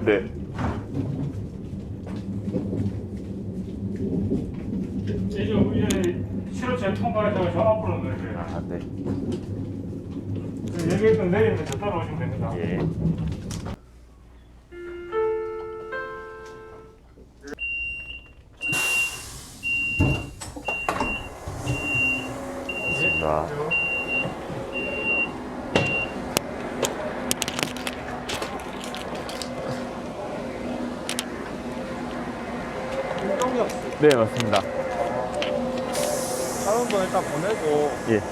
네. 이제 이제 실업체 통과해서 저 앞으로 내려요. 아, 네. 여기에서 내리면 저 따라오시면 됩니다. 예. 자, 네, 맞습니다. 다른 분 일단 보내고. 예.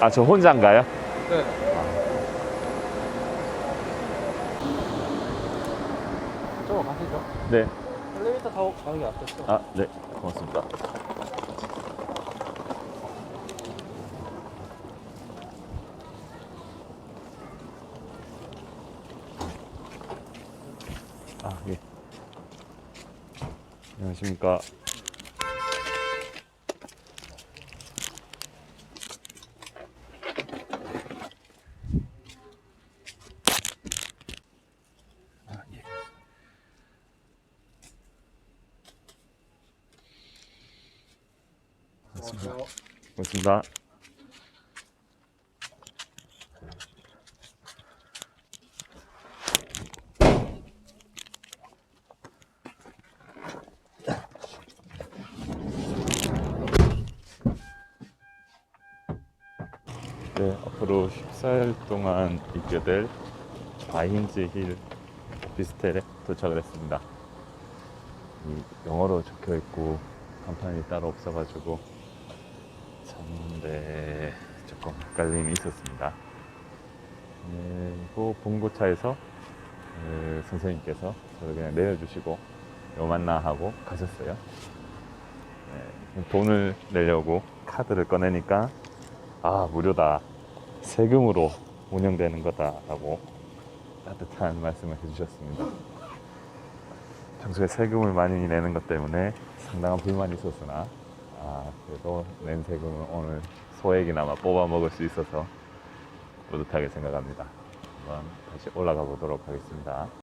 아, 저 혼자인가요? 네. 저거 가시죠. 네. 엘리베이터 타고 가는 게 낫겠죠. 아, 네. 고맙습니다. 아, 예. 안녕하십니까. 아, 예. 안녕하세요. 고맙습니다. 네, 앞으로 14일 동안 있게 될 바인즈 힐 오피스텔에 도착을 했습니다. 이 영어로 적혀 있고 간판이 따로 없어가지고 찾는데 조금 헷갈림이 있었습니다. 그리고 봉고차에서 그 선생님께서 저를 그냥 내려주시고 요 만나 하고 가셨어요. 네, 돈을 내려고 카드를 꺼내니까 아 무료다 세금으로 운영되는 거다라고 따뜻한 말씀을 해주셨습니다. 평소에 세금을 많이 내는 것 때문에 상당한 불만이 있었으나 아, 그래도 낸 세금은 오늘 소액이나마 뽑아 먹을 수 있어서 뿌듯하게 생각합니다. 한번 다시 올라가 보도록 하겠습니다.